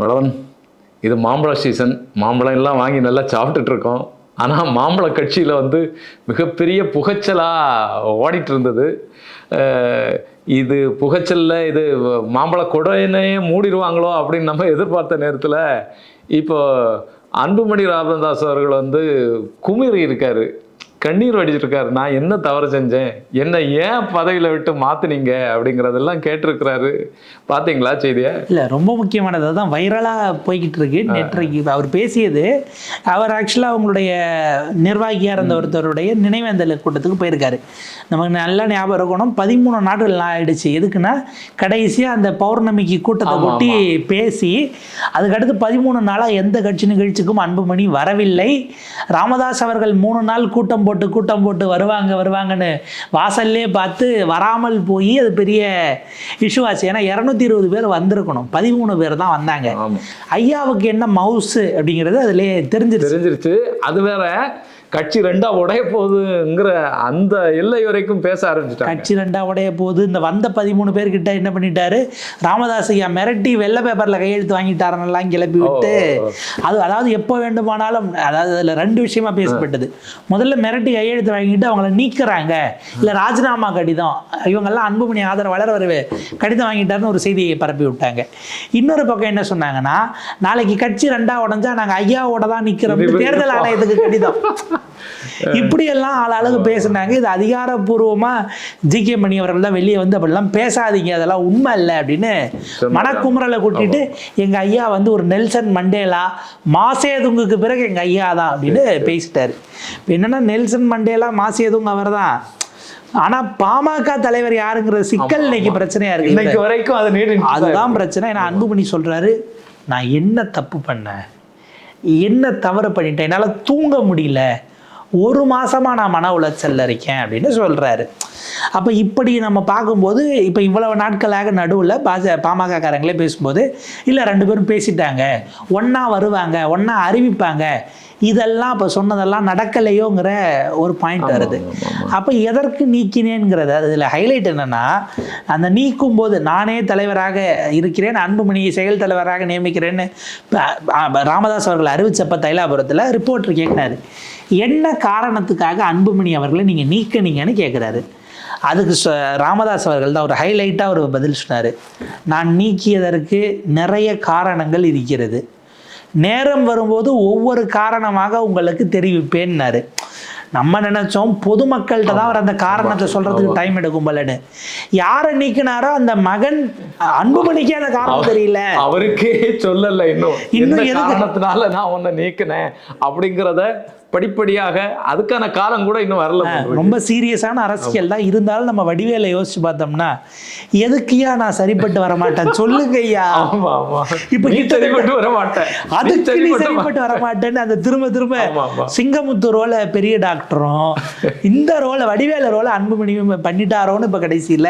Madam இது மாம்பழ season மாம்பழம் எல்லாம் வாங்கி நல்லா சாப்பிட்டுட்டு இருக்கோம். ஆனால் மாம்பழ கட்சியில் வந்து மிகப்பெரிய புகைச்சலாக ஓடிட்டு இருந்தது. இது புகைச்சலில் இது மாம்பழ குடையினையே மூடிடுவாங்களோ அப்படின்னு நம்ம எதிர்பார்த்த நேரத்தில் இப்போ அன்புமணி ராமதாஸ் அவர்கள் வந்து குமிறி இருக்கார். கண்ணீர் வடிச்சிருக்காரு. நான் என்ன தவறு செஞ்சேன்? என்னை ஏன் பதவியில் விட்டு மாத்துனீங்க? அப்படிங்கிறதெல்லாம் கேட்டிருக்கிறாரு. பார்த்தீங்களா செய்தியை? இல்லை ரொம்ப முக்கியமானது. அதுதான் வைரலாக போய்கிட்டு இருக்கு. நேற்றைக்கு அவர் பேசியது அவர் ஆக்சுவலாக அவங்களுடைய நிர்வாகியாக இருந்த ஒருத்தருடைய நினைவேந்தல் கூட்டத்துக்கு போயிருக்காரு. நமக்கு நல்லா ஞாபகம் இருக்கணும். பதிமூணு நாட்கள் ஆயிடுச்சு. எதுக்குன்னா கடைசியாக அந்த பௌர்ணமிக்கு கூட்டத்தை ஒட்டி பேசி அதுக்கடுத்து பதிமூணு நாளாக எந்த கட்சி நிகழ்ச்சிக்கும் அன்புமணி வரவில்லை. ராமதாஸ் அவர்கள் மூணு நாள் கூட்டம் போட்டு கூட்டம் போட்டு வருவாங்க வருவாங்கன்னு வாசல்லே பார்த்து வராமல் போய் அது பெரிய இஷ்யூ ஆச்சு. ஏன்னா இரநூத்தி இருபது பேர் வந்திருக்கணும். பதிமூணு பேர் தான் வந்தாங்க. ஐயாவுக்கு என்ன மவுஸு அப்படிங்கிறது அதுலேயே தெரிஞ்சிருச்சு. தெரிஞ்சிருச்சு. அது வேற கட்சி ரெண்டா உடைய போகுதுங்கிற அந்த எல்லை வரைக்கும் பேச ஆரம்பிச்சிட்டாங்க. கட்சி ரெண்டா உடைய போகுது. இந்த வந்த பதிமூணு பேர்கிட்ட என்ன பண்ணிட்டாரு? ராமதாஸ் ஐயா மிரட்டி வெள்ளை பேப்பரில் கையெழுத்து வாங்கிட்டாருன்னெல்லாம் கிளப்பி விட்டு. அது அதாவது எப்போ வேண்டுமானாலும் அதாவது அதில் ரெண்டு விஷயமா பேசப்பட்டது. முதல்ல மிரட்டி கையெழுத்து வாங்கிட்டு அவங்கள நீக்குறாங்க. இல்லை ராஜினாமா கடிதம். இவங்கெல்லாம் அன்புமணி ஆதரவாளர் ஒரு கடிதம் வாங்கிட்டாருன்னு ஒரு செய்தியை பரப்பி விட்டாங்க. இன்னொரு பக்கம் என்ன சொன்னாங்கன்னா நாளைக்கு கட்சி ரெண்டா உடஞ்சா நாங்கள் ஐயாவோட தான் நிற்கிறோம் தேர்தல் ஆணையத்துக்கு கடிதம். இப்படியெல்லாம் ஆளாளுக்கு பேசுனாங்க. இது அதிகாரப்பூர்வமா ஜி. கே. மணி அவர்கள் தான் வெளியே வந்து அப்படிலாம் பேசாதீங்க. அதெல்லாம் உண்மை இல்லை அப்படின்னு. மனக்குமுறலை கூட்டிட்டு எங்க ஐயா வந்து ஒரு நெல்சன் மண்டேலா மாசேதுங்குக்கு பிறகு எங்க ஐயா தான் அப்படின்னு பேசிட்டாரு. இப்ப என்னன்னா நெல்சன் மண்டேலா மாசேதுங்க அவர் தான். ஆனா பாமக தலைவர் யாருங்கிற சிக்கல் இன்னைக்கு பிரச்சனையா இருக்கு. இன்னைக்கு வரைக்கும் அதுதான் பிரச்சனை. ஏன்னா அன்புமணி சொல்றாரு நான் என்ன தப்பு பண்ணேன்? என்ன தவறு பண்ணிட்டேன்? என்னால் தூங்க முடியல. ஒரு மாசமா நான் மன உளைச்சல் இருக்கேன் அப்படின்னு சொல்றாரு. அப்போ இப்படி நம்ம பார்க்கும்போது இப்போ இவ்வளவு நாட்களாக நடுவில் பாஜ பாமக காரங்களே பேசும்போது இல்லை ரெண்டு பேரும் பேசிட்டாங்க. ஒன்றா வருவாங்க ஒன்றா அறிவிப்பாங்க. இதெல்லாம் இப்போ சொன்னதெல்லாம் நடக்கலையோங்கிற ஒரு பாயிண்ட் வருது. அப்போ எதற்கு நீக்கினேங்கிறது அதில் ஹைலைட் என்னன்னா அந்த நீக்கும் போது நானே தலைவராக இருக்கிறேன் அன்புமணியை செயல் தலைவராக நியமிக்கிறேன்னு ராமதாஸ் அவர்கள் அறிவிச்சப்ப தைலாபுரத்தில் ரிப்போர்ட்டர் கேட்குறாரு என்ன காரணத்துக்காக அன்புமணி அவர்களை நீங்கள் நீக்கினீங்கன்னு கேட்குறாரு அதுக்கு ராமதாஸ் அவர்கள் தான் ஒரு ஹைலைட்டாக ஒரு பதில் சொன்னார். நான் நீக்கியதற்கு நிறைய காரணங்கள் இருக்கிறது. நேரம் வரும்போது ஒவ்வொரு காரணமாக உங்களுக்கு தெரிவிப்பேன்னாரு. நம்ம நினைச்சோம் பொதுமக்கள்கிட்ட தான் அவர் அந்த காரணத்தை சொல்றதுக்கு டைம் எடுக்கும் போலன்னு யாரை நீக்கினாரோ அந்த மகன் அன்புமணிக்கே அந்த காரணம் தெரியல. அவருக்கே சொல்லல இன்னும். இன்னும்? காரணத்தினால நான் உன்னை நீக்கினேன் அப்படிங்கிறத படிப்படியாக அதுக்கான காலம் கூட இன்னும் வரல ரொம்ப சீரியஸான அரசியல் தான். இருந்தாலும் நம்ம வடிவேலை யோசிச்சு பார்த்தோம்னா எதுக்குயா நான் சரிப்பட்டு வர மாட்டேன் சொல்லுங்க ஐயா. ஆமா ஆமா. இப்ப சரிப்பட்டு வர மாட்டேன் அதுக்கு நீ சரிப்பட்டு வர. மாட்டேன்னு அந்த திரும்ப திரும்ப. சிங்கமுத்து ரோல பெரிய டாக்டரும் இந்த ரோல வடிவேல ரோல அன்புமணியும் பண்ணிட்டாரோன்னு இப்ப கடைசியில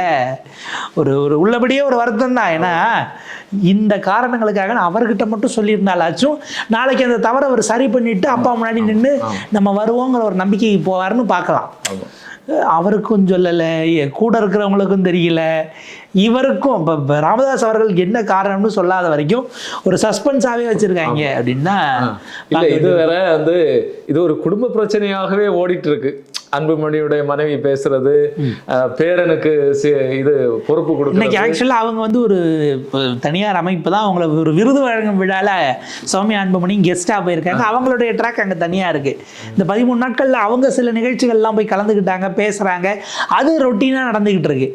ஒரு ஒரு உள்ளபடியே ஒரு வருத்தம் தான். ஏன்னா இந்த காரணங்களுக்காக அவர்கிட்ட மட்டும் சொல்லியிருந்தாலாச்சும் நாளைக்கு அந்த தவறை அவர் சரி பண்ணிட்டு அப்பா முன்னாடி நின்று நம்ம வருவோங்கிற ஒரு நம்பிக்கை போவார்னு பார்க்கலாம். அவருக்கும் சொல்லலை கூட இருக்கிறவங்களுக்கும் தெரியல. இவருக்கும் இப்போ ராமதாஸ் அவர்கள் என்ன காரணம்னு சொல்லாத வரைக்கும் ஒரு சஸ்பென்ஸாகவே வச்சுருக்காங்க அப்படின்னா இல்ல இது வேற வந்து இது ஒரு குடும்ப பிரச்சனையாகவே ஓடிட்டு இருக்கு. அன்புமணியுடைய மனைவி பேசுறது பேரனுக்கு இது பொறுப்பு கொடுக்குறது. ஆக்சுவலாக அவங்க வந்து ஒரு தனியார் அமைப்பு தான். அவங்கள ஒரு விருது வழங்கும் விழால சௌமியா அன்புமணி கெஸ்ட்டாக போயிருக்காங்க. அவங்களுடைய ட்ராக் அங்கே தனியாக இருக்கு. இந்த பதிமூணு நாட்களில் அவங்க சில நிகழ்ச்சிகள்லாம் போய் கலந்துக்கிட்டாங்க பேசுகிறாங்க அது ரொட்டீனாக நடந்துக்கிட்டு இருக்கு.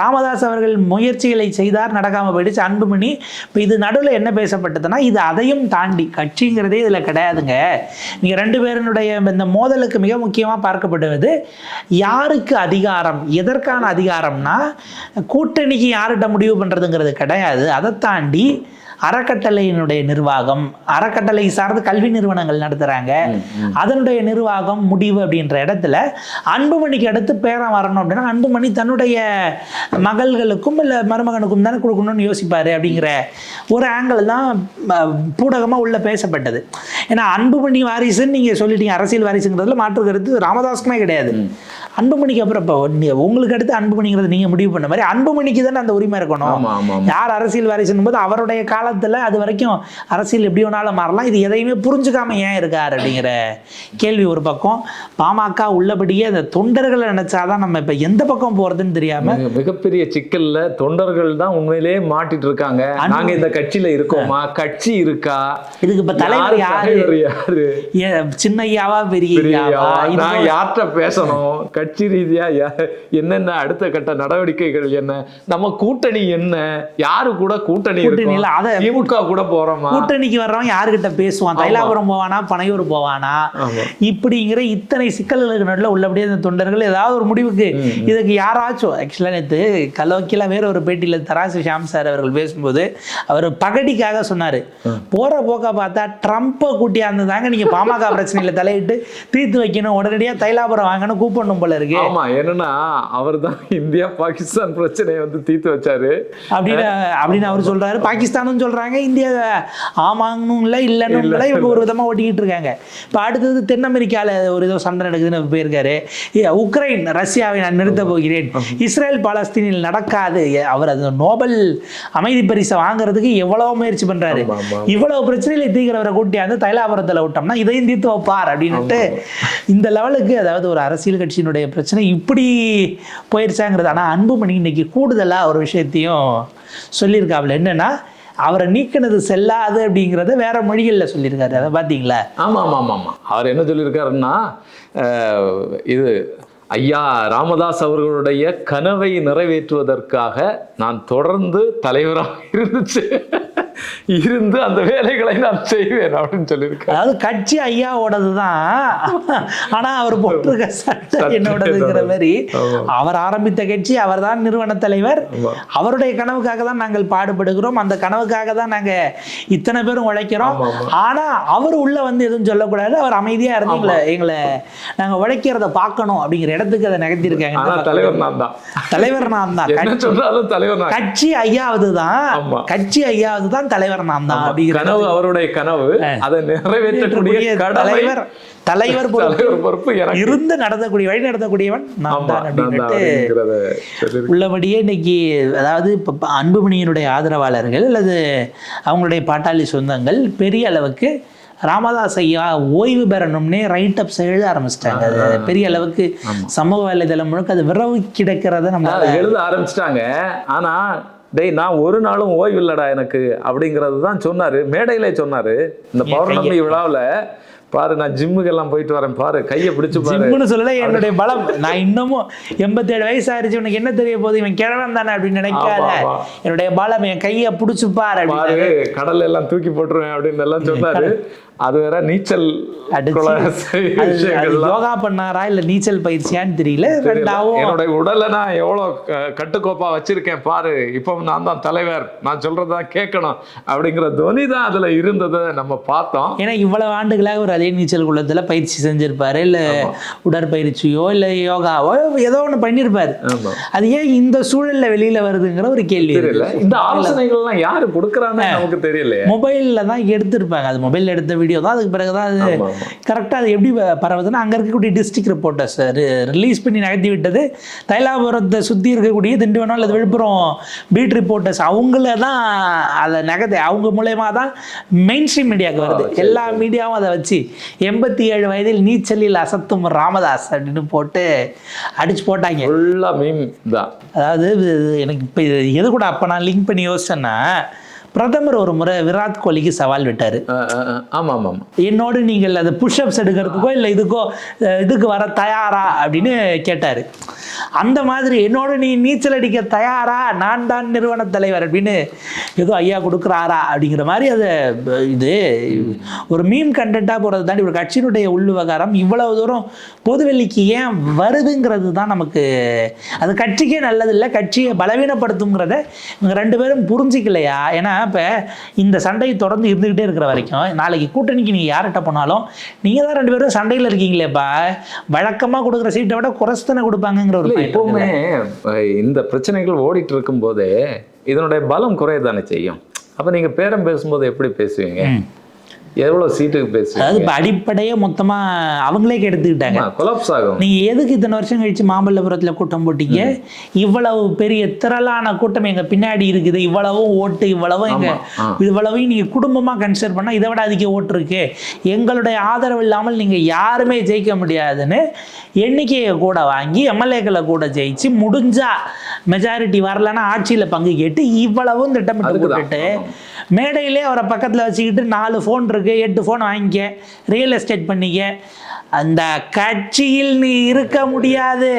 ராமதாஸ் அவர்கள் முயற்சிகளை செய்தார் நடக்காமல் போயிடுச்சு. அன்புமணி இப்போ இது நடுவில் என்ன பேசப்பட்டதுன்னா இது அதையும் தாண்டி கட்சிங்கிறதே இதில் கிடையாதுங்க. நீங்கள் ரெண்டு பேருடைய இந்த மோதலுக்கு மிக முக்கியமாக பார்க்கப்படுவது யாருக்கு அதிகாரம்? எதற்கான அதிகாரம்னா கூட்டணிக்கு யார்கிட்ட முடிவு பண்ணுறதுங்கிறது கிடையாது. அதை தாண்டி அறக்கட்டளையினுடைய நிர்வாகம் அறக்கட்டளை சார்ந்த கல்வி நிறுவனங்கள் நடத்துகிறாங்க அதனுடைய நிர்வாகம் முடிவு அப்படின்ற இடத்துல அன்புமணிக்கு அடுத்து பேரம் வரணும் அப்படின்னா அன்புமணி தன்னுடைய மகள்களுக்கும் இல்லை மருமகனுக்கும் தானே கொடுக்கணும்னு யோசிப்பார் அப்படிங்கிற ஒரு ஆங்கிள் தான் பூடகமாக உள்ள பேசப்பட்டது. ஏன்னா அன்புமணி வாரிசுன்னு நீங்கள் சொல்லிட்டீங்க அரசியல் வாரிசுங்கிறதுல மாற்று கருத்து ராமதாஸுக்குமே கிடையாது. அன்புமணிக்கு அப்புறம் இப்போ உங்களுக்கு அடுத்து அன்புமணிங்கிறது நீங்கள் முடிவு பண்ண மாதிரி அன்புமணிக்கு தானே அந்த உரிமை இருக்கணும். யார் அரசியல் வாரிசுன்னும் போது அவருடைய காலத்தில் அது வரைக்கும் அரசியல் எப்படி வேணாலும் மாறலாம். இது எதையுமே புரிஞ்சுக்காம ஏன் இருக்கார் அப்படிங்கிற கேள்வி ஒரு பக்கம். பாமக உள்ளபடியே அந்த தொண்டர்களை நினைச்சாதான் நம்ம இப்போ எந்த பக்கம் போகிறதுன்னு தெரியாம மிக- மிகப்பெரிய சிக்கல்ல தொண்டர்கள் தான் உண்மையிலேயே மாட்டிட்டு இருக்காங்க. நாங்க இந்த கட்சியில இருக்கோமா? கட்சி இருக்கா? இதுக்கு இப்போ தலைவர் யாரு யாரு? தலைவர் யாரு? ஏன் சின்ன ஐயாவா பெரிய யார்கிட்ட பேசணும்? கட்சி ரீதியா யா- என்னென்ன அடுத்த கட்ட நடவடிக்கைகள் என்ன? நம்ம கூட்டணி என்ன? யாரு கூட கூட்டணி திமுக கூட போறோமா? கூட்டணிக்கு வர்றவன் யாருக்கிட்ட பேசுவான்? தைலாபுரம் போவானா? பனையூர் போவானா. இப்படிங்கிற இத்தனை சிக்கல்களுக்கு நடுவில் உள்ளபடியே இந்த தொண்டர்கள் ஏதாவது ஒரு முடிவுக்கு இதுக்கு யாராச்சும் ஆக்சுவலாக நேற்று கலோக்கில வேற ஒரு பேட்டியில் தராசு ஷாம் சார் அவர்கள் பேசும்போது அவர் பகடிக்காக சொன்னார். போற போக்க பார்த்தா ட்ரம்ப்பை கூட்டியாந்து தாங்க நீங்க பாமக பிரச்சனையில தலையிட்டு தீர்த்து வைக்கணும். உடனடியாக தைலாபுரம் வாங்கணும் கூப்பிடணும் போல இருக்கு. ஆமா என்னன்னா அவர்தான் இந்தியா பாகிஸ்தான் பிரச்சனையை வந்து தீர்த்து வச்சாரு. அப்படின்னு அப்படின்னு அவர் சொல்றாரு. பாகிஸ்தானும் சொல்றாங்க இந்தியா ஆமாங்கன்னு இல்லை இல்லைன்னு இல்லை இவங்க ஒரு விதமா ஓட்டிக்கிட்டு இருக்காங்க. இப்போ அடுத்தது தென் அமெரிக்கால ஒரு ஏதோ சண்டை நடக்குதுன்னு அவர் போயிருக்காரு. உக்ரைன் ரஷ்யாவை நான் நிறுத்தப் போகிறேன். இஸ்ரேல் பாலஸ்தீனில் நடக்காது. அவர் அது நோபல் அமைதி பரிசை வாங்குறதுக்கு எவ்வளவு முயற்சி பண்றாரு. இவ்வளவு பிரச்சனையில தீக்கிறவரை கூட்டியாந்து தைலாபுரத்தில் விட்டோம்னா இதையும் தீர்த்து வைப்பார் அப்படின்னுட்டு இந்த லெவலுக்கு அதாவது ஒரு அரசியல் கட்சியினுடைய பிரச்சனை இப்படி போயிருச்சாங்கிறது. ஆனால் அன்புமணி இன்னைக்கு கூடுதலாக ஒரு விஷயத்தையும் சொல்லியிருக்காப்புல. என்னன்னா அவரை நீக்கினது செல்லாது அப்படிங்கிறத வேற மொழிகளில் சொல்லியிருக்காரு. அதை பார்த்தீங்களா ஆமா ஆமா ஆமா ஆமா அவர் என்ன சொல்லியிருக்காருன்னா இது ஐயா ராமதாஸ் அவர்களுடைய கனவை நிறைவேற்றுவதற்காக நான் தொடர்ந்து தலைவராக இருந்துச்சு. இருந்து அந்த வேலைகளை நான் செய்வேன் அப்படின்னு சொல்லியிருக்காரு. அதாவது கட்சி ஐயாவோடது தான் ஆனால் அவர் போட்டிருக்க சட்டை என்னோடதுங்கிற மாதிரி. அவர் ஆரம்பித்த கட்சி அவர்தான் நிறுவன தலைவர். அவருடைய கனவுக்காக தான் நாங்கள் பாடுபடுகிறோம். அந்த கனவுக்காக தான் நாங்க இத்தனை பேரும் உழைக்கிறோம். ஆனா அவர் உள்ள வந்து எதுவும் சொல்லக்கூடாது. அவர் அமைதியா இருந்து எங்களை எங்களை நாங்க உழைக்கிறத பார்க்கணும் அப்படிங்கிற இடத்துக்கு அதை நகர்த்திருக்காங்க தலைவர் நான் தான் தலைவர் நான் தான் கட்சி. ஐயாவது தான். கட்சி ஐயாவது தான் தலைவர் நான் தான் கனவு அவருடைய கனவு. அதை நிறைவேற்றக்கூடிய தலைவர் தலைவர் பொறுப்பு. இருந்து நடத்தக்கூடிய வழி நடத்தக்கூடியவன் நான் தான் அப்படின்ட்டு. உள்ளபடியே இன்னைக்கு அதாவது இப்போ அன்புமணியினுடைய ஆதரவாளர்கள் அல்லது அவங்களுடைய பாட்டாளி சொந்தங்கள் பெரிய அளவுக்கு ராமதாஸ் ஐயா ஓய்வு பெறணும்னே ரைட் அப்ஸ் எழுத ஆரம்பிச்சிட்டாங்க. அது பெரிய அளவுக்கு சமூக வலைதளம் முழுக்க அது விரவு கிடக்கிறத நம்ம எழுத ஆரம்பிச்சிட்டாங்க. ஆனா டேய் நான் ஒரு நாளும் ஓய்வு இல்லடா எனக்கு அப்படிங்கிறது தான் சொன்னாரு. மேடையிலே சொன்னாரு. இந்த பௌர்ணமி விழாவுல பாரு நான் ஜிம்முக்கு எல்லாம் போயிட்டு வரேன் பாரு. கையை பிடிச்சு பாரு. ஜிம்முன்னு சொல்லல என்னுடைய பலம். நான் இன்னமும் எண்பத்தேழு வயசு ஆயிருச்சு உனக்கு என்ன தெரிய போகுது? இவன் கிழவன் தானே அப்படின்னு நினைக்காத. என்னுடைய பலம் என் கையை பிடிச்சுப்பார் அப்படின்னு. பாரு கடல்ல எல்லாம் தூக்கி போட்டுருவேன் அப்படின்னு எல்லாம் சொன்னாரு. அது வேற நீச்சல் யோகா பண்ணாரா இல்ல நீச்சல் பயிற்சியான்னு தெரியல? தெரியல. ரெண்டாவும் என்னுடைய உடலை நான் எவ்வளவு க- கட்டுக்கோப்பா வச்சிருக்கேன் பாரு. இப்போ நான் தான் தலைவர். நான் சொல்றதான் கேட்கணும். அப்படிங்கிற துவனி தான் அதுல இருந்ததை நம்ம பார்த்தோம். ஏன்னா இவ்வளவு ஆண்டுகளாக ஒரு அதே நீச்சல் குளத்துல பயிற்சி செஞ்சிருப்பாரு. இல்ல உடற்பயிற்சியோ இல்ல யோகாவோ ஏதோ ஒண்ணு பண்ணியிருப்பாரு அது ஏன் இந்த சூழல்ல வெளியில வருதுங்கிற ஒரு கேள்வி தெரியல. இந்த ஆலோசனைகள்லாம் யாரு கொடுக்குறான்னு நமக்கு தெரியலையே. மொபைல்ல தான் எடுத்திருப்பாங்க. அது மொபைல்ல எடுத்த வீடியோ தான். அதுக்கு பிறகு தான் அது. கரெக்டாக அது எப்படி பரவுதுன்னா அங்கே இருக்கக்கூடிய டிஸ்ட்ரிக்ட் ரிப்போர்ட்டர்ஸ் ரிலீஸ் பண்ணி நகர்த்தி விட்டது. தைலாபுரத்தை சுற்றி இருக்கக்கூடிய திண்டிவனம் அல்லது விழுப்புரம் பீட் ரிப்போர்ட்டர்ஸ் அவங்கள தான் அதை நகர்த்தி அவங்க மூலயமா தான் மெயின் ஸ்ட்ரீம் மீடியாவுக்கு வருது. எல்லா மீடியாவும் அதை வச்சு எண்பத்தி ஏழு வயதில் நீச்சலில் அசத்தும் ராமதாஸ் அப்படின்னு போட்டு அடிச்சு போட்டாங்க. ஃபுல்லா மீம் தான். அதாவது எனக்கு இப்போ எது கூட அப்போ நான் லிங்க் பண்ணி யோசிச்சேன்னா பிரதமர் ஒரு முறை விராட் கோலிக்கு சவால் விட்டார். அஹ் அஹ் அஹ் ஆமா ஆமா ஆமா. என்னோடு நீங்கள் அது புஷ்அப்ஸ் எடுக்கிறதுக்கோ இல்லை இதுக்கோ இதுக்கு வர தயாரா அப்படின்னு கேட்டார். அந்த மாதிரி என்னோட நீ நீச்சல் அடிக்க தயாரா? நான் தான் நிறுவன தலைவர் அப்படின்னு ஏதோ ஐயா கொடுக்குறாரா அப்படிங்கிற மாதிரி அது இது ஒரு மீம் கண்டென்ட்டாக போகிறது தாண்டி ஒரு கட்சியினுடைய உள் விவகாரம் இவ்வளவு தூரம் பொதுவெளிக்கு ஏன் வருதுங்கிறது தான் நமக்கு அது கட்சிக்கே நல்லதில்லை கட்சியை பலவீனப்படுத்துங்கிறத இவங்க ரெண்டு பேரும் புரிஞ்சிக்கலையா? ஏன்னா இப்போ இந்த சண்டை தொடர்ந்து இருந்துக்கிட்டே இருக்கிற வரைக்கும் நாளைக்கு கூட்டணிக்கு நீங்கள் யார்கிட்ட போனாலும் நீங்கள் தான் ரெண்டு பேரும் சண்டையில் இருக்கீங்களேப்பா வழக்கமாக கொடுக்குற சீட்டை விட குறைஸ்தானே கொடுப்பாங்கங்கிற ஒரு எப்பவுமே இந்த பிரச்சனைகள் ஓடிட்டு இருக்கும் போதே இதனுடைய பலம் குறையதானே செய்யும். அப்ப நீங்க பேரம் பேசும்போது எப்படி பேசுவீங்க. எவ்வளோ சீட்டுக்கு பேசுறீங்க? அதாவது இப்போ அடிப்படையே மொத்தமா அவங்களே கெடுத்துக்கிட்டாங்க. கொலாப்ஸ் ஆகும். நீங்க எதுக்கு இத்தனை வருஷம் கழிச்சு மாமல்லபுரத்துல கூட்டம் போட்டீங்க? இவ்வளவு பெரிய திரளான கூட்டம் எங்க பின்னாடி இருக்குது. இவ்வளவும் ஓட்டு இவ்வளவும் எங்க. இவ்வளவையும் நீங்க குடும்பமா கன்சிடர் பண்ணா இதை விட அதிக ஓட்டு இருக்கு. எங்களுடைய ஆதரவு இல்லாமல் நீங்க யாருமே ஜெயிக்க முடியாதுன்னு எண்ணிக்கையை கூட வாங்கி எம்எல்ஏக்களை கூட ஜெயிச்சு முடிஞ்சா மெஜாரிட்டி வரலன்னா ஆட்சியில பங்கு கேட்டு இவ்வளவும் திட்டமிட்டு. போட்டுட்டு மேடையிலே அவரை பக்கத்தில் வச்சுக்கிட்டு நாலு ஃபோன் இருக்குது எட்டு ஃபோன் வாங்கிக்க ரியல் எஸ்டேட் பண்ணிக்க. அந்த கட்சியில் நீ இருக்க முடியாது.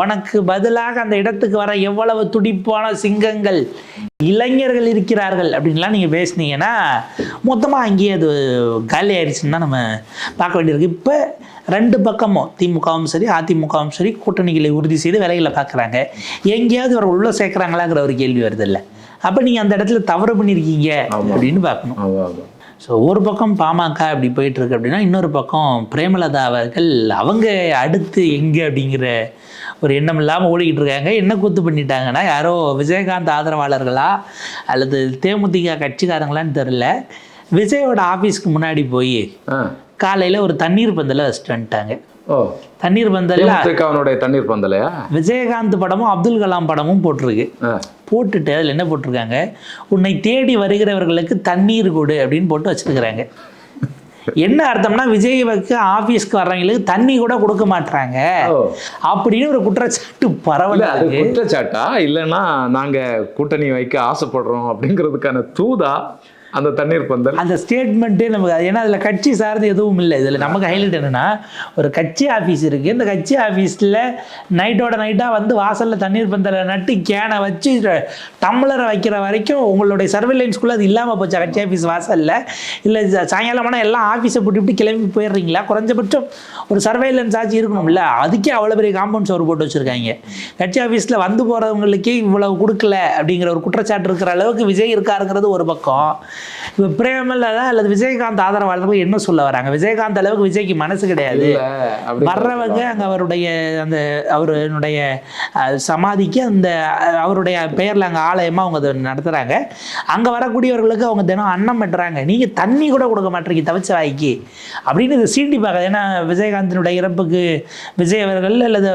உனக்கு பதிலாக அந்த இடத்துக்கு வர எவ்வளவு துடிப்பான சிங்கங்கள் இளைஞர்கள் இருக்கிறார்கள் அப்படின்லாம் நீங்கள் பேசுனீங்கன்னா மொத்தமாக அங்கேயே அது காலி ஆயிடுச்சுன்னு தான் நம்ம பார்க்க வேண்டியிருக்கு. இப்போ ரெண்டு பக்கமும் திமுகவும் சரி அதிமுகவும் சரி கூட்டணிகளை உறுதி செய்து வேலைகளை பார்க்குறாங்க எங்கேயாவது இவர் உள்ளே சேர்க்குறாங்களாங்கிற ஒரு கேள்வி வருது இல்லை. அப்போ நீங்கள் அந்த இடத்துல தவறு பண்ணியிருக்கீங்க. அப்படின்னு பார்க்கணும். ஸோ ஒரு பக்கம் பாமக அப்படி போயிட்டு இருக்கு அப்படின்னா இன்னொரு பக்கம் பிரேமலதா அவர்கள் அவங்க அடுத்து எங்கே அப்படிங்கிற ஒரு எண்ணம் இல்லாமல் ஓடிக்கிட்டு இருக்காங்க. என்ன கூத்து பண்ணிட்டாங்கன்னா யாரோ விஜயகாந்த் ஆதரவாளர்களா அல்லது தேமுதிக கட்சிக்காரங்களான்னு தெரில விஜயோட ஆஃபீஸ்க்கு முன்னாடி போய் காலையில் ஒரு தண்ணீர் பந்தலை வச்சுட்டு வந்துட்டாங்க. தண்ணீர் பந்தல்ல. தேமுதிகவனுடைய தண்ணீர் பந்தலையா விஜயகாந்த் படமும் அப்துல் கலாம் படமும் போட்டிருக்கு. போட்டுட்டு அதில் என்ன போட்டிருக்காங்க? உன்னை தேடி வருகிறவர்களுக்கு தண்ணீர் கொடு அப்படின்னு போட்டு வச்சிருக்கிறாங்க. என்ன அர்த்தம்னா விஜய்வுக்கு ஆஃபீஸ்க்கு வர்றவங்களுக்கு தண்ணி கூட கொடுக்க மாட்றாங்க. ஓ. அப்படின்னு ஒரு குற்றச்சாட்டு பரவல அது. குற்றச்சாட்டா? இல்லைன்னா நாங்க கூட்டணி வைக்க ஆசைப்படுறோம் அப்படிங்கிறதுக்கான தூதா? அந்த தண்ணீர் பந்தல். அந்த ஸ்டேட்மெண்ட்டே நமக்கு ஏன்னா அதில் கட்சி சார்ந்து எதுவும் இல்லை. இதில் நமக்கு ஹைலைட் என்னென்னா ஒரு கட்சி ஆஃபீஸ் இருக்குது இந்த கட்சி ஆஃபீஸில் நைட்டோட நைட்டாக வந்து வாசலில் தண்ணீர் பந்தலை நட்டு கேனை வச்சு டம்ளரை வைக்கிற வரைக்கும் உங்களுடைய சர்வேலன்ஸ்குள்ளே அது இல்லாமல் போச்சு. கட்சி ஆஃபீஸ் வாசலில். இல்லை சாயங்காலமான எல்லாம் ஆஃபீஸை போட்டு விட்டு கிளம்பி போயிடுறீங்களா? குறைஞ்சபட்சம் ஒரு சர்வேலன்ஸ் ஆச்சு இருக்கணும்ல. அதுக்கே அவ்வளோ பெரிய காம்பவுண்ட் சோறு போட்டு வச்சுருக்காங்க. கட்சி ஆஃபீஸில் வந்து போகிறவங்களுக்கே இவ்வளவு கொடுக்கல அப்படிங்கிற ஒரு குற்றச்சாட்டு இருக்கிற அளவுக்கு விஜய் இருக்காருங்கிறது ஒரு பக்கம். இப்போ பிரேமலதா அல்லது விஜயகாந்த் ஆதரவாளர்கள் என்ன சொல்ல வராங்க? விஜயகாந்த் அளவுக்கு விஜய்க்கு மனசு கிடையாது. வர்றவங்க அங்கே அவருடைய அந்த அவருடைய சமாதிக்கு அந்த அவருடைய பெயரில் அங்கே ஆலயமாக அவங்க அதை நடத்துகிறாங்க அங்கே வரக்கூடியவர்களுக்கு அவங்க தினம் அன்னம் பெட்டுறாங்க நீங்கள் தண்ணி கூட கொடுக்க மாட்டீங்க தவிச்ச வாய்க்கு. அப்படின்னு இதை சீண்டி பார்க்க ஏன்னா விஜயகாந்தினுடைய இறப்புக்கு விஜய் அவர்கள் அல்லது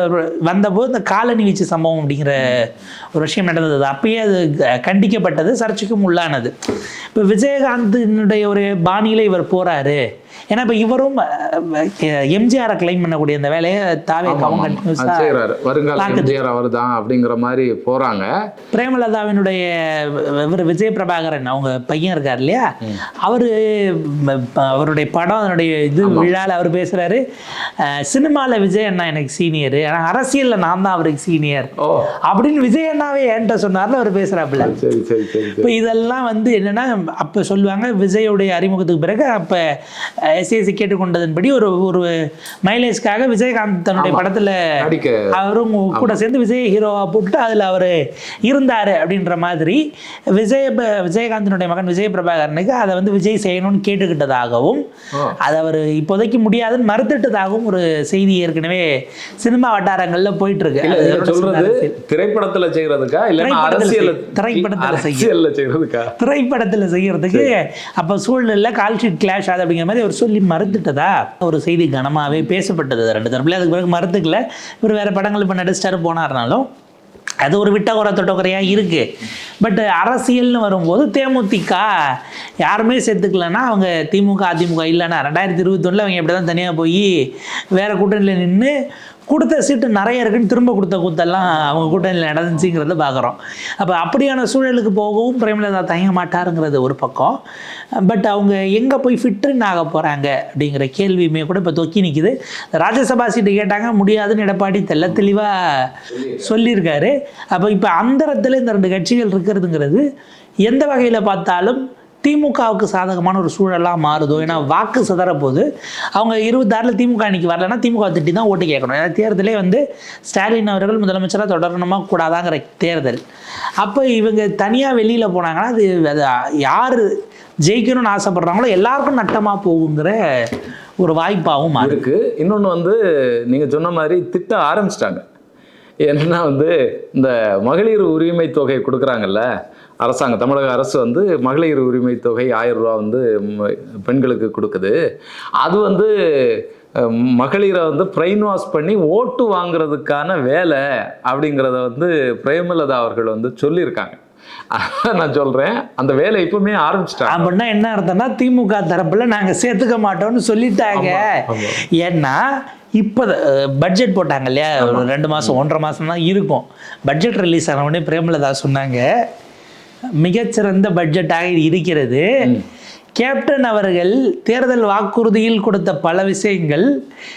வந்தபோது இந்த காலனி வீச்சு சம்பவம் அப்படிங்கிற ஒரு விஷயம் நடந்தது. அப்பயே அது கண்டிக்கப்பட்டது சர்ச்சைக்கும் உள்ளானது. இப்போ விஜயகாந்தினுடைய ஒரு பாணியில் இவர் போகிறாரு ஏன்னா இப்போ இவரும் எம்ஜிஆரை கிளைம் பண்ணக்கூடிய இந்த வேலையை தாவே வருங்கால. எம்ஜிஆர் அவர் தான் அப்படிங்கிற மாதிரி போறாங்க. பிரேமலதாவினுடைய இவர் விஜய் பிரபாகரன் அவங்க பையன் இருக்கார் இல்லையா? அவரு அவருடைய படம் அதனுடைய இது விழாவில் அவர் பேசுறாரு. அஹ், சினிமால விஜய் அண்ணா எனக்கு சீனியர். ஆனால் அரசியல்ல நான் தான் அவருக்கு சீனியர். அப்படின்னு விஜய் அண்ணாவே என்கிட்ட சொன்னார்னு அவர் சரி இப்போ இதெல்லாம் வந்து என்னன்னா அப்போ சொல்லுவாங்க விஜயோடைய அறிமுகத்துக்கு பிறகு அப்போ எஸ்ஏசி கேட்டுக்கொண்டதன்படி ஒரு ஒரு மைலேஜ்க்காக விஜயகாந்த் தன்னுடைய படத்துல அவரும் கூட சேர்ந்து விஜய் ஹீரோவா போட்டுட்டு அதுல அவர் இருந்தாரு அப்படின்ற மாதிரி விஜய விஜயகாந்தனுடைய மகன் விஜய் பிரபாகரனுக்கு அதை வந்து விஜய் செய்யணும்னு கேட்டுக்கிட்டதாகவும். அதை அவர் இப்போதைக்கு முடியாதுன்னு மறுத்துட்டதாகவும் ஒரு செய்தி ஏற்கனவே சினிமா வட்டாரங்கள்ல போயிட்டு இருக்கு இல்ல ஒரு சொல்றது. திரைப்படத்துல செய்யறதுக்கா? திரைப்படத்துல அரசியல் செய்- திரைப்படத்துல செய்யறதுக்கா? திரைப்படத்துல செய்யறதுக்கு அப்ப சூழ்நிலை கால்ஷீட் கிளாஷ் ஆகுது அப்படிங்கிற மாதிரி அவர் சொல்லி மறுத்துட்டதா ஒரு செய்தி கனமாகவே பேசப்பட்டது ரெண்டு தரப்புல அதுக்கு பிறகு மறுத்துக்கல இவர் வேறு படங்கள் இப்போ நடிச்சிட்டாரு போனார்னாலும் அது ஒரு விட்டகுறை தொட்டகுறையாக இருக்குது பட் அரசியல்னு வரும்போது தேமுதிக யாருமே சேர்த்துக்கலன்னா அவங்க திமுக அதிமுக இல்லைன்னா ரெண்டாயிரத்தி இருபத்தொன்னில் அவங்க இப்படி தான் தனியாக போய் வேற கூட்டணியில் நின்று கொடுத்த சீட்டு நிறைய இருக்குன்னு திரும்ப கொடுத்த கூத்தெல்லாம் அவங்க கூட்டணியில் நடந்துச்சுங்கிறத பார்க்குறோம் அப்போ அப்படியான சூழலுக்கு போகவும் பிரேமலதா தயங்க மாட்டாருங்கிறது ஒரு பக்கம். பட் அவங்க எங்கே போய் ஃபிட்ரின் ஆக போகிறாங்க அப்படிங்கிற கேள்வியுமே கூட இப்போ தொக்கி நிற்கிது ராஜ்யசபா சீட்டு கேட்டாங்க முடியாதுன்னு எடப்பாடி தெல்ல தெளிவாக சொல்லியிருக்காரு. அப்போ இப்போ அந்தரத்தில் இந்த ரெண்டு கட்சிகள் இருக்கிறதுங்கிறது எந்த வகையில் பார்த்தாலும் திமுகவுக்கு சாதகமான ஒரு சூழலாக மாறுதோ? ஏன்னா வாக்கு சிதறப்போது அவங்க இருபத்தாறில் திமுக அன்னைக்கு வரலன்னா திமுக திட்டி தான் ஓட்டு கேட்கணும். ஏன்னா தேர்தலே வந்து ஸ்டாலின் அவர்கள் முதலமைச்சராக தொடரணுமா கூடாதாங்கிற தேர்தல். அப்போ இவங்க தனியாக வெளியில் போனாங்கன்னா அது அது யார் ஜெயிக்கணும்னு ஆசைப்படுறாங்களோ எல்லாருக்கும் நட்டமாக போகுங்கிற ஒரு வாய்ப்பாகவும் மாறுது. இருக்கு. வந்து நீங்கள் சொன்ன மாதிரி திட்ட ஆரம்பிச்சிட்டாங்க. என்னன்னா வந்து இந்த மகளிர் உரிமை தொகை கொடுக்குறாங்கல்ல அரசாங்கம் தமிழக அரசு வந்து மகளிர் உரிமை தொகை ஆயிரம் ரூபா வந்து பெண்களுக்கு கொடுக்குது. அது வந்து மகளிரை வந்து பிரெயின் வாஷ் பண்ணி ஓட்டு வாங்குறதுக்கான வேலை அப்படிங்கிறத வந்து பிரேமலதா அவர்கள் வந்து சொல்லியிருக்காங்க. நான் சொல்றேன். அந்த வேலை இப்பவுமே ஆரம்பிச்சிட்டாங்க. அப்படின்னா என்ன அர்த்தம்னா திமுக தரப்புல நாங்க சேர்த்துக்க மாட்டோம்னு சொல்லிட்டாங்க. ஏன்னா இப்போ பட்ஜெட் போட்டாங்க இல்லையா? ஒரு ரெண்டு மாதம் ஒன்றரை மாதம் தான் இருக்கும். பட்ஜெட் ரிலீஸ் ஆன உடனே பிரேமலதா சொன்னாங்க மிகச்சிறந்த பட்ஜெட்டாக இருக்கிறது. கேப்டன் அவர்கள் தேர்தல் வாக்குறுதியில் கொடுத்த பல விஷயங்கள்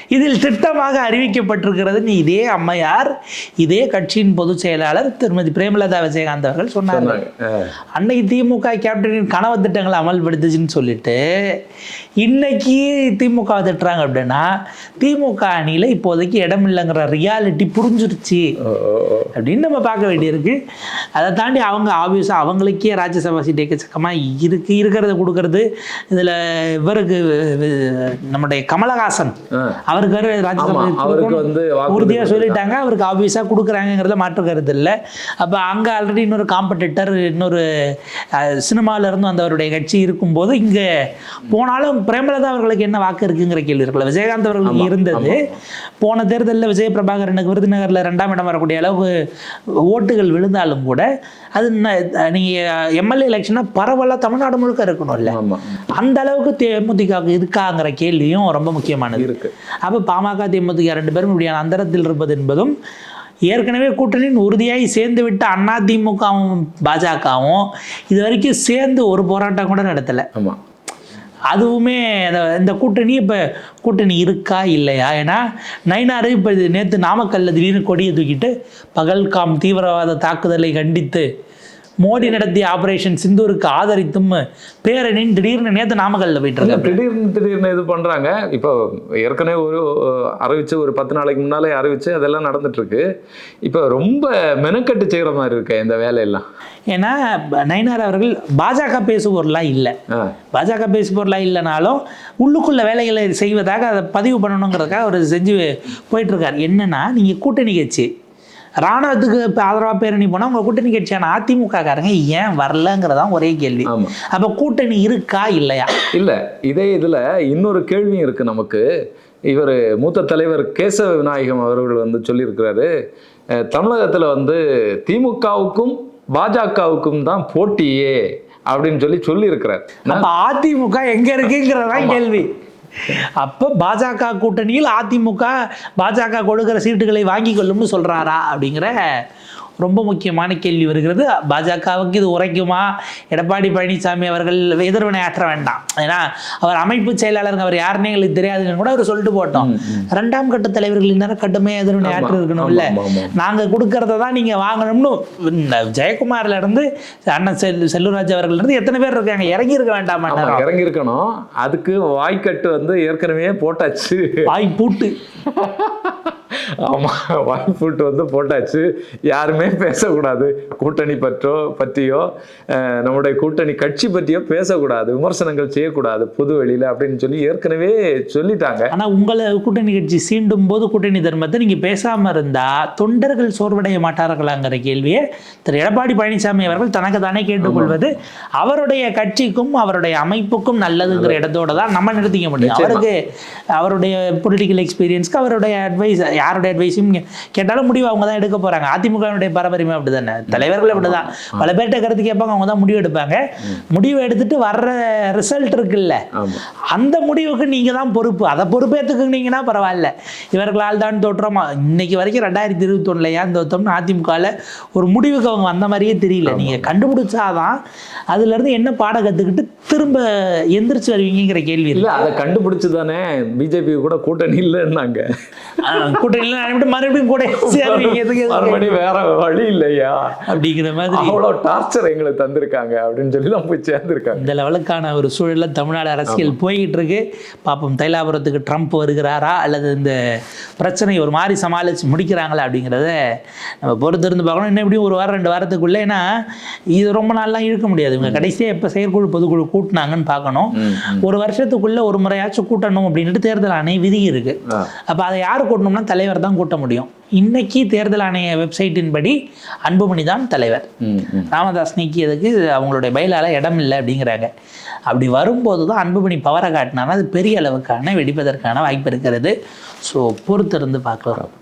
இதில் திட்டமாக அறிவிக்கப்பட்டிருக்கிறது. இதே அம்மையார் இதே கட்சியின் பொதுச் செயலாளர் திருமதி பிரேமலதா விஜயகாந்த் அவர்கள் சொன்னாங்க. அஹ், அன்னைக்கு திமுக கேப்டனின் கனவு திட்டங்களை அமல்படுத்துச்சுன்னு சொல்லிட்டு இன்னைக்கு திமுக திட்டுறாங்க அப்படின்னா திமுக அணியில் இப்போதைக்கு இடம் இல்லைங்கிற ரியாலிட்டி புரிஞ்சிருச்சு. அப்படின்னு நம்ம பார்க்க வேண்டியிருக்கு. அதை தாண்டி அவங்க ஆப்வியஸாக அவங்களுக்கே ராஜ்யசபா சீட் எக்கச்சக்கமாக இருக்கு இருக்கிறத கொடுக்கறது. இதில் இவருக்கு நம்முடைய கமலஹாசன். அவருக்கு வேற ராஜ்யசபா உறுதியாக சொல்லிட்டாங்க. அவருக்கு ஆப்வியஸாக கொடுக்குறாங்கிறத மாற்று கருத்து இல்லை. அப்போ அங்கே ஆல்ரெடி இன்னொரு காம்படிட்டர் இன்னொரு இருந்து வந்தவருடைய கட்சி இருக்கும்போது இங்கே போனாலும் பிரேமலதா அவர்களுக்கு என்ன வாக்கு இருக்குங்கிற கேள்வி இருக்குல்ல? விஜயகாந்த் அவர்களுக்கு இருந்தது. போன தேர்தலில் விஜய பிரபாகரனுக்கு விருதுநகரில் ரெண்டாம் இடம் வரக்கூடிய அளவு ஓட்டுகள் விழுந்தாலும் கூட அது ந- நீங்க எம்எல்ஏ எலெக்ஷனாக பரவலாக தமிழ்நாடு முழுக்க இருக்கணும்ல அந்த அளவுக்கு தேமுதிக இருக்காங்கிற கேள்வியும் ரொம்ப முக்கியமானது. இருக்கு. அப்போ பாமக தேமுதிக ரெண்டு பேரும் இப்படியான அந்தரத்தில் இருப்பது என்பதும் ஏற்கனவே கூட்டணியின் உறுதியாகி சேர்ந்து விட்ட அண்ணா திமுகவும் பாஜகவும் இது வரைக்கும் சேர்ந்து ஒரு போராட்டம் கூட நடத்தலை. ஆமா. அதுவுமே இந்த கூட்டணி இப்போ கூட்டணி இருக்கா இல்லையா? ஏன்னா நைனாரு இப்போ நேற்று நாமக்கல்ல திடீர்னு கொடியை தூக்கிட்டு பகல்காம் தீவிரவாத தாக்குதலை கண்டித்து மோடி நடத்திய ஆபரேஷன் சிந்தூருக்கு ஆதரித்தும் பேரணின்னு திடீர்னு நேற்று நாமக்கல்ல போயிட்டு இருக்காங்க திடீர்னு திடீர்னு இது பண்றாங்க. இப்போ ஏற்கனவே ஒரு அறிவிச்சு ஒரு பத்து நாளைக்கு முன்னாலே அறிவிச்சு அதெல்லாம் நடந்துட்டு இருக்கு இப்போ ரொம்ப மெனக்கட்டு செய்யற மாதிரி இருக்கு இந்த வேலையெல்லாம். ஏன்னா நயினார் அவர்கள் பாஜக பேசுபொருளாக இல்லை. பாஜக பேசுபொருளாக இல்லைனாலும் உள்ளுக்குள்ள வேலைகளை செய்வதாக அதை பதிவு பண்ணணுங்கிறதுக்காக அவர் செஞ்சு போயிட்டுருக்கார். என்னன்னா நீங்கள் கூட்டணி கட்சி ராணுவத்துக்கு இப்போ ஆதரவாக பேரணி போனால் உங்கள் கூட்டணி கட்சியான அதிமுக காரங்க ஏன் வரலங்கிறதான் ஒரே கேள்வி. அப்போ கூட்டணி இருக்கா இல்லையா? இல்ல இதே இதுல இன்னொரு கேள்வியும் இருக்கு நமக்கு. இவர் மூத்த தலைவர் கேசவ விநாயகம் அவர்கள் வந்து சொல்லியிருக்கிறாரு தமிழகத்துல வந்து திமுகவுக்கும் பாஜகவுக்கும் தான் போட்டியே அப்படின்னு சொல்லி சொல்லியிருக்கிறார். அதிமுக எங்க இருக்குங்கிறதான் கேள்வி. அப்போ பாஜக கூட்டணியில் அதிமுக பாஜக கொடுக்கிற சீட்டுகளை வாங்கி கொள்ளும்னு சொல்கிறாரா அப்படிங்கிற ரொம்ப முக்கியமான கேள்வி வருகிறது. பாஜகவுக்கு இது உரைக்குமா? எடப்பாடி பழனிசாமி அவர்கள் எதிர்வினை ஆற்ற வேண்டாம். ஏன்னா அவர் அமைப்பு செயலாளருங்க அவர் யாருன்னே எங்களுக்கு தெரியாதுன்னு கூட அவர் சொல்லிட்டு போட்டோம். ரெண்டாம் கட்ட தலைவர்கள் இன்னும் கடுமையாக எதிர்வினை ஆற்று இருக்கணும்ல ஆமா, ஆமா, நாங்கள் கொடுக்கறத தான் நீங்கள் வாங்கணும்னு இந்த ஜெயக்குமார்ல இருந்து அண்ணன் செல் செல்லூராஜ் அவர்கள் இருந்து எத்தனை பேர் இருக்காங்க? இறங்கி இருக்க வேண்டாமா? இறங்கி இருக்கணும் அதுக்கு வாய்க்கட்டு வந்து ஏற்கனவே போட்டாச்சு. வாய் பூட்டு. ஆமா வாய்ப்பூட்டு வந்து போட்டாச்சு. யாருமே பேசக்கூடாது. கூட்டணி பற்றோ பற்றியோ நம்முடைய கூட்டணி கட்சி பற்றியோ பேசக்கூடாது. விமர்சனங்கள் செய்யக்கூடாது பொது வெளியில அப்படின்னு சொல்லி ஏற்கனவே சொல்லிட்டாங்க. ஆனா உங்களை கூட்டணி கட்சி சீண்டும் போது கூட்டணி தர்மத்தை நீங்க பேசாம இருந்தா தொண்டர்கள் சோர்வடைய மாட்டார்களாங்கிற கேள்வியை திரு. எடப்பாடி பழனிசாமி அவர்கள் தனக்கு தானே கேட்டுக்கொள்வது. அவருடைய கட்சிக்கும் அவருடைய அமைப்புக்கும் நல்லதுங்கிற இடத்தோட தான் நம்ம நிறுத்திக்க முடியும். அவருக்கு அவருடைய பொலிட்டிக்கல் எக்ஸ்பீரியன்ஸ்க்கு அவருடைய அட்வைஸ் யாருடைய அட்வைஸும் கேட்டாலும் முடிவு அவங்க தான் எடுக்க போறாங்க. அதிமுகவினுடைய பரபரிமை அப்படிதானே? தலைவர்கள் அப்படிதான். பல பேர்கிட்ட கருத்து கேட்பாங்க அவங்க தான் முடிவு எடுப்பாங்க. முடிவு எடுத்துட்டு வர்ற ரிசல்ட் இருக்குல்ல. அந்த முடிவுக்கு நீங்க தான் பொறுப்பு. அதை பொறுப்பேற்றுக்குனீங்கன்னா பரவாயில்ல. இவர்களால் தான் தோற்றமா இன்னைக்கு வரைக்கும் ரெண்டாயிரத்தி இருபத்தொன்னுல ஏன் தோற்றோம்னு அதிமுகவில் ஒரு முடிவுக்கு அவங்க வந்த மாதிரியே தெரியல. நீங்க கண்டுபிடிச்சாதான் அதுல இருந்து என்ன பாடம் கத்துக்கிட்டு திரும்ப எந்திரிச்சு வருவீங்கிற கேள்வி இல்ல அதை கண்டுபிடிச்சு தானே பிஜேபி கூட கூட்டணி இல்லைன்னாங்க. ஆஹ் அனுப்பிட்டு மறுபடியும் கூட? மறுபடியும் வேற வழி இல்லையா அப்படிங்கிற மாதிரி. அவ்வளவு டார்ச்சர் எங்களுக்கு தந்திருக்காங்க அப்படின்னு சொல்லி தான் போய் சேர்ந்திருக்காங்க. இந்த லெவலுக்கான ஒரு சூழல்ல தமிழ்நாடு அரசியல் போய்கிட்டு இருக்கு பாப்போம் தைலாபுரத்துக்கு ட்ரம்ப் வருகிறாரா? அல்லது இந்த பிரச்சனை ஒரு மாதிரி சமாளித்து முடிக்கிறாங்களா அப்படிங்கிறத நம்ம பொறுத்து இருந்து பார்க்கணும். இன்னும் எப்படியும் ஒரு வாரம் ரெண்டு வாரத்துக்குள்ளே. ஏன்னா இது ரொம்ப நாள்லாம் இழுக்க முடியாது. இவங்க கடைசியாக எப்போ செயற்குழு பொதுக்குழு கூட்டினாங்கன்னு பார்க்கணும். ஒரு வருஷத்துக்குள்ளே ஒரு முறையாச்சும் கூட்டணும் அப்படின்ட்டு தேர்தல் ஆணையம் விதி இருக்கு ஆ. அப்போ அதை யார் கூட்டணும்னா தலைவர் தான் கூட்ட முடியும். இன்னைக்கு தேர்தல் ஆணைய வெப்சைட்டின் படி அன்புமணி தான் தலைவர். ராமதாஸ் நீக்கியதுக்கு அவங்களுடைய பயிலால இடம் இல்லை அப்படிங்கிறாங்க. அப்படி வரும்போது தான் அன்புமணி பவரை காட்டினாலும் அது பெரிய அளவுக்கான வெடிப்பதற்கான வாய்ப்பு இருக்கிறது. ஸோ பொறுத்திருந்து பார்க்கலாம்.